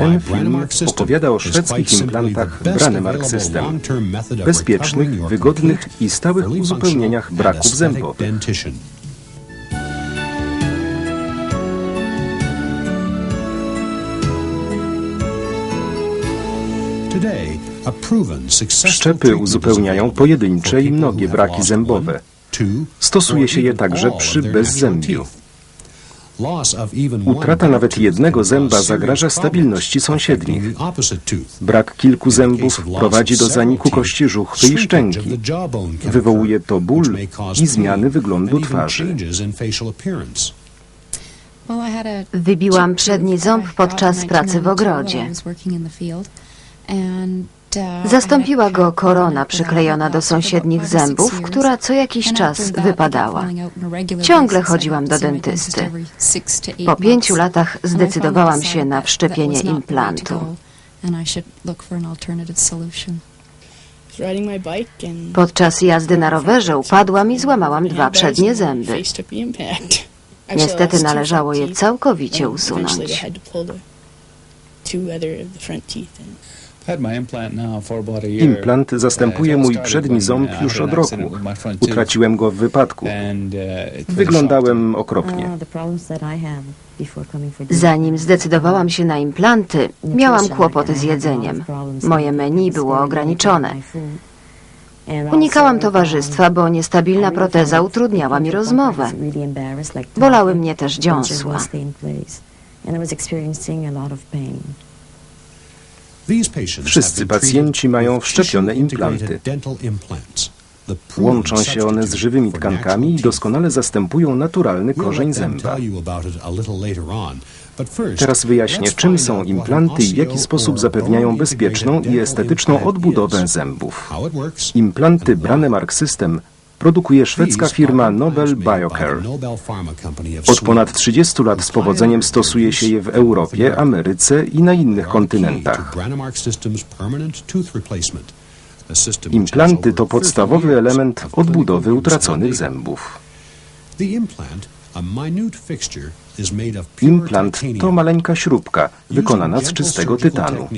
Ten film opowiada o szwedzkich implantach Branemark System, bezpiecznych, wygodnych i stałych uzupełnieniach braków zębowych. Szczepy uzupełniają pojedyncze i mnogie braki zębowe. Stosuje się je także przy bezzębiu. Utrata nawet jednego zęba zagraża stabilności sąsiednich. Brak kilku zębów prowadzi do zaniku kości żuchwy i szczęki. Wywołuje to ból i zmiany wyglądu twarzy. Wybiłam przedni ząb podczas pracy w ogrodzie. Zastąpiła go korona przyklejona do sąsiednich zębów, która co jakiś czas wypadała. Ciągle chodziłam do dentysty. Po pięciu latach zdecydowałam się na wszczepienie implantu. Podczas jazdy na rowerze upadłam i złamałam dwa przednie zęby. Niestety należało je całkowicie usunąć. Implant zastępuje mój przedni ząb już od roku. Utraciłem go w wypadku. Wyglądałem okropnie. Zanim zdecydowałam się na implanty, miałam kłopoty z jedzeniem. Moje menu było ograniczone. Unikałam towarzystwa, bo niestabilna proteza utrudniała mi rozmowę. Bolały mnie też dziąsła. Wszyscy pacjenci mają wszczepione implanty. Łączą się one z żywymi tkankami i doskonale zastępują naturalny korzeń zęba. Teraz wyjaśnię, czym są implanty i w jaki sposób zapewniają bezpieczną i estetyczną odbudowę zębów. Implanty Branemark System produkuje szwedzka firma Nobel Biocare. Od ponad 30 lat z powodzeniem stosuje się je w Europie, Ameryce i na innych kontynentach. Implanty to podstawowy element odbudowy utraconych zębów. Implant to maleńka śrubka wykonana z czystego tytanu.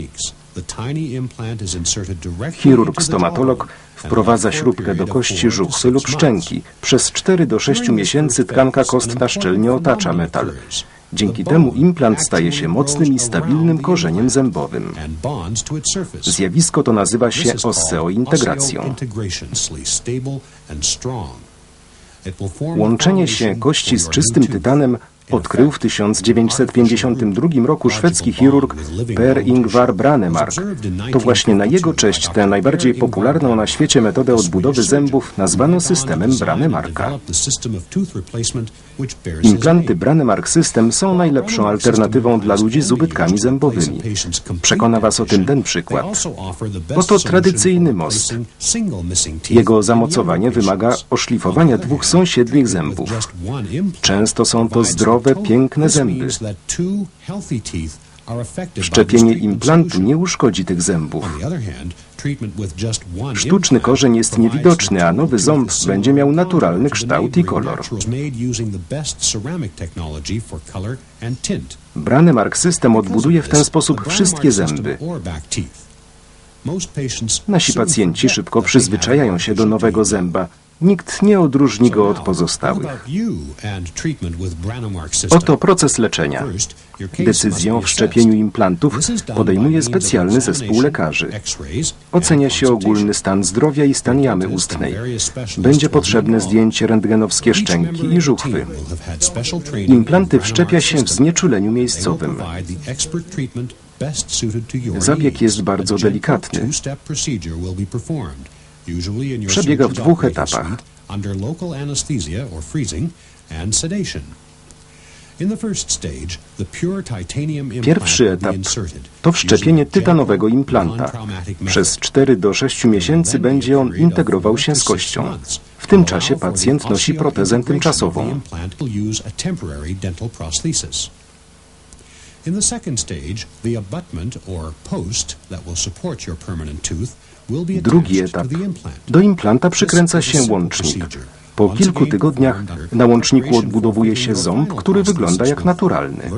Chirurg stomatolog wprowadza śrubkę do kości żuchwy lub szczęki. Przez 4 do 6 miesięcy tkanka kostna szczelnie otacza metal. Dzięki temu implant staje się mocnym i stabilnym korzeniem zębowym. Zjawisko to nazywa się osteointegracją. Łączenie się kości z czystym tytanem odkrył w 1952 roku szwedzki chirurg Per Ingvar Branemark. To właśnie na jego cześć tę najbardziej popularną na świecie metodę odbudowy zębów nazwano systemem Branemarka. Implanty Branemark System są najlepszą alternatywą dla ludzi z ubytkami zębowymi. Przekona Was o tym ten przykład. Oto tradycyjny most. Jego zamocowanie wymaga oszlifowania dwóch sąsiednich zębów. Często są to zdrowe, piękne zęby. Szczepienie implantu nie uszkodzi tych zębów. Sztuczny korzeń jest niewidoczny, a nowy ząb będzie miał naturalny kształt i kolor. Branemark System odbuduje w ten sposób wszystkie zęby. Nasi pacjenci szybko przyzwyczajają się do nowego zęba. Nikt nie odróżni go od pozostałych. Oto proces leczenia. Decyzję o wszczepieniu implantów podejmuje specjalny zespół lekarzy. Ocenia się ogólny stan zdrowia i stan jamy ustnej. Będzie potrzebne zdjęcie rentgenowskie szczęki i żuchwy. Implanty wszczepia się w znieczuleniu miejscowym. Zabieg jest bardzo delikatny. Przebiega w dwóch etapach. Pierwszy etap to wszczepienie tytanowego implanta. Przez 4 do 6 miesięcy będzie on integrował się z kością. W tym czasie pacjent nosi protezę tymczasową. In the second stage, the abutment or post that will support your permanent tooth Drugi etap. Do implanta przykręca się łącznik. Po kilku tygodniach na łączniku odbudowuje się ząb, który wygląda jak naturalny.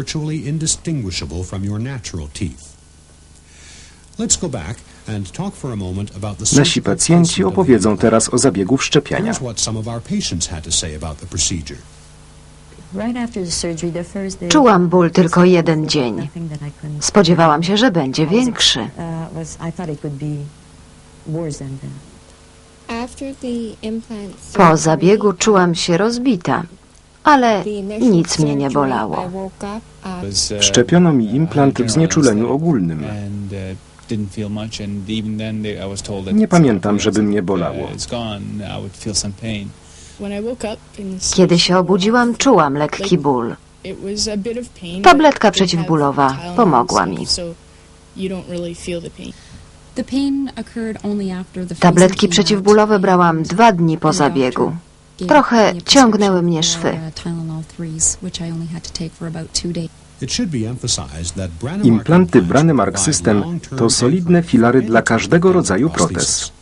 Nasi pacjenci opowiedzą teraz o zabiegu wszczepiania. Czułam ból tylko jeden dzień. Spodziewałam się, że będzie większy. Po zabiegu czułam się rozbita, ale nic mnie nie bolało. Wszczepiono mi implant w znieczuleniu ogólnym. Nie pamiętam, żeby mnie bolało. Kiedy się obudziłam, czułam lekki ból. Tabletka przeciwbólowa pomogła mi. Tabletki przeciwbólowe brałam dwa dni po zabiegu. Trochę ciągnęły mnie szwy. That Brannemark Implanty Brannemark provide System to solidne filary dla każdego rodzaju protez.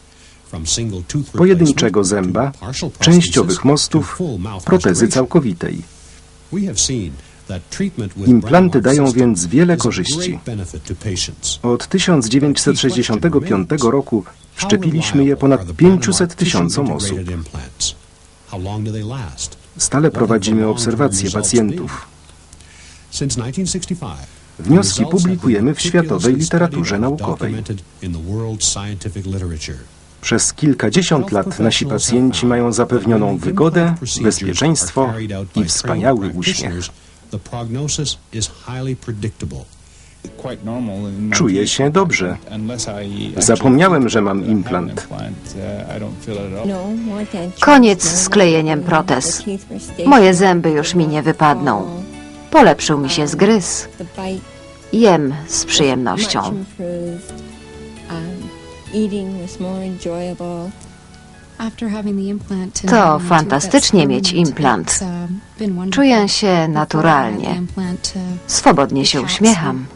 Pojedynczego zęba, częściowych mostów, protezy całkowitej. Implanty dają więc wiele korzyści. Od 1965 roku wszczepiliśmy je ponad 500 tysiącom osób. Stale prowadzimy obserwacje pacjentów. Wnioski publikujemy w światowej literaturze naukowej. Przez kilkadziesiąt lat nasi pacjenci mają zapewnioną wygodę, bezpieczeństwo i wspaniały uśmiech. Czuję się dobrze. Zapomniałem, że mam implant. Koniec z klejeniem protez. Moje zęby już mi nie wypadną. Polepszył mi się zgryz. Jem z przyjemnością. To fantastycznie mieć implant. Czuję się naturalnie. Swobodnie się uśmiecham.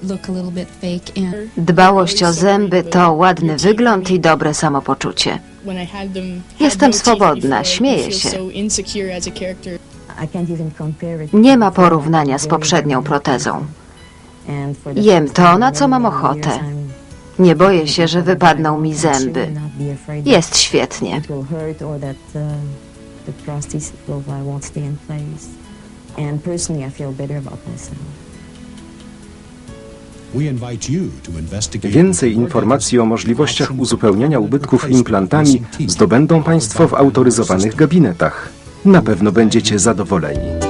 Dbałość o zęby to ładny wygląd i dobre samopoczucie. Jestem swobodna, śmieję się. Nie ma porównania z poprzednią protezą. Jem to, na co mam ochotę. Nie boję się, że wypadną mi zęby. Jest świetnie. Więcej informacji o możliwościach uzupełniania ubytków implantami zdobędą Państwo w autoryzowanych gabinetach. Na pewno będziecie zadowoleni.